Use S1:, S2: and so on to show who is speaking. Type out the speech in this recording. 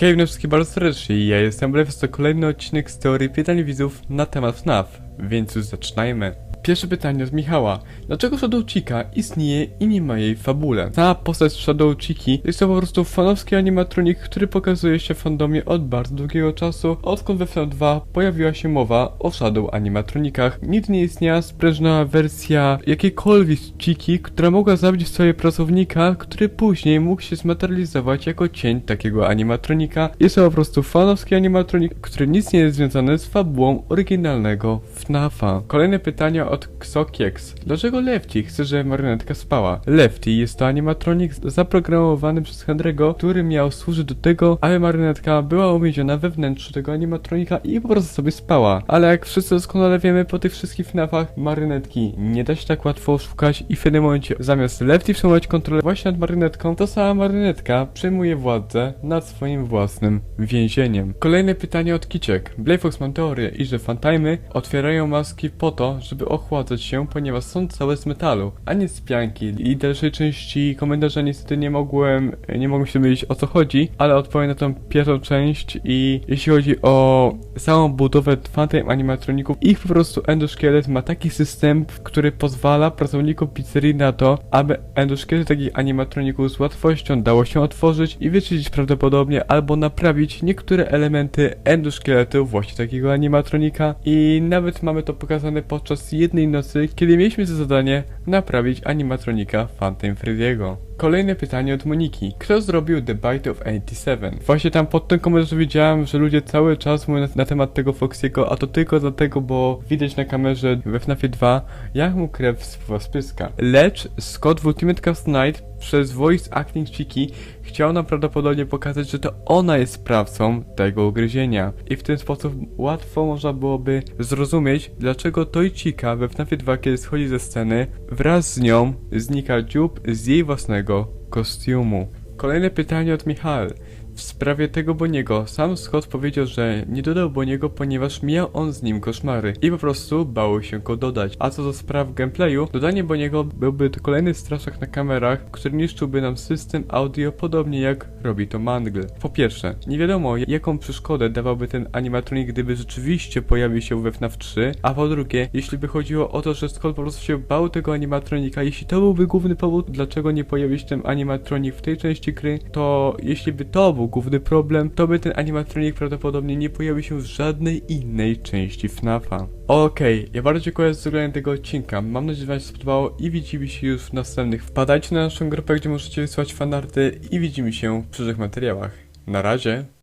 S1: Hej, wszystkich bardzo serdecznie, ja jestem Brew, to kolejny odcinek z teorii pytań widzów na temat FNAF, więc już zaczynajmy. Pierwsze pytanie od Michała. Dlaczego Shadow Chica istnieje i nie ma jej fabule? Cała postać Shadow Chiki jest to po prostu fanowski animatronik, który pokazuje się w fandomie od bardzo długiego czasu, odkąd we FNAF 2 pojawiła się mowa o Shadow animatronikach. Nigdy nie istniała sprężna wersja jakiejkolwiek Chiki, która mogła zabić sobie pracownika, który później mógł się zmaterializować jako cień takiego animatronika. Jest to po prostu fanowski animatronik, który nic nie jest związany z fabułą oryginalnego FNAFa. Kolejne pytania od Xokieks. Dlaczego Lefty chce, żeby marionetka spała? Lefty jest to animatronik zaprogramowany przez Henry'ego, który miał służyć do tego, aby marionetka była uwięziona we wnętrzu tego animatronika i po prostu sobie spała. Ale jak wszyscy doskonale wiemy po tych wszystkich FNAFach, marionetki nie da się tak łatwo oszukać i w pewnym momencie zamiast Lefty przejmować kontrolę właśnie nad marionetką, to sama marionetka przejmuje władzę nad swoim własnym więzieniem. Kolejne pytanie od Kiciek. Blayfox mam teorię, iż że fantajmy otwierają maski po to, żeby ochładzać się, ponieważ są całe z metalu, a nie z pianki. I dalszej części komentarza niestety nie mogłem, nie mogłem się mylić o co chodzi, ale odpowiem na tą pierwszą część i jeśli chodzi o samą budowę Phantom animatroników, ich po prostu endoszkielet ma taki system, który pozwala pracownikom pizzerii na to, aby endoszkielet takich animatroników z łatwością dało się otworzyć i wyczyścić prawdopodobnie albo naprawić niektóre elementy endoszkieletu właśnie takiego animatronika i nawet mamy to pokazane podczas jednej nocy, kiedy mieliśmy za zadanie naprawić animatronika Phantom Freddy'ego. Kolejne pytanie od Moniki. Kto zrobił The Bite of 87? Właśnie tam pod tym komentarzem widziałem, że ludzie cały czas mówią na, na temat tego Foxiego, a to tylko dlatego, bo widać na kamerze we FNAFie 2, jak mu krew pyska. Lecz Scott w Ultimate Cast Night przez voice acting Chiki chciał nam prawdopodobnie pokazać, że to ona jest sprawcą tego ugryzienia. I w ten sposób łatwo można byłoby zrozumieć, dlaczego to i Chica we FNAFie 2, kiedy schodzi ze sceny, wraz z nią znika dziób z jej własnego kostiumu. Kolejne pytanie od Michał. W sprawie tego Boniego, sam Scott powiedział, że nie dodał Boniego, ponieważ miał on z nim koszmary i po prostu bało się go dodać. A co do spraw gameplayu, dodanie Boniego byłby to kolejny straszak na kamerach, który niszczyłby nam system audio podobnie jak robi to Mangle. Po pierwsze, nie wiadomo jaką przeszkodę dawałby ten animatronik, gdyby rzeczywiście pojawił się we FNAF 3, a po drugie, jeśli by chodziło o to, że Scott po prostu się bał tego animatronika, jeśli to byłby główny powód, dlaczego nie pojawił się ten animatronik w tej części gry, to jeśli by to był główny problem, to by ten animatronik prawdopodobnie nie pojawił się w żadnej innej części FNAFa. Okej, ja bardzo dziękuję za oglądanie tego odcinka. Mam nadzieję, że Wam się spodobało i widzimy się już w następnych. Wpadajcie na naszą grupę, gdzie możecie wysłać fanarty i widzimy się w przyszłych materiałach. Na razie.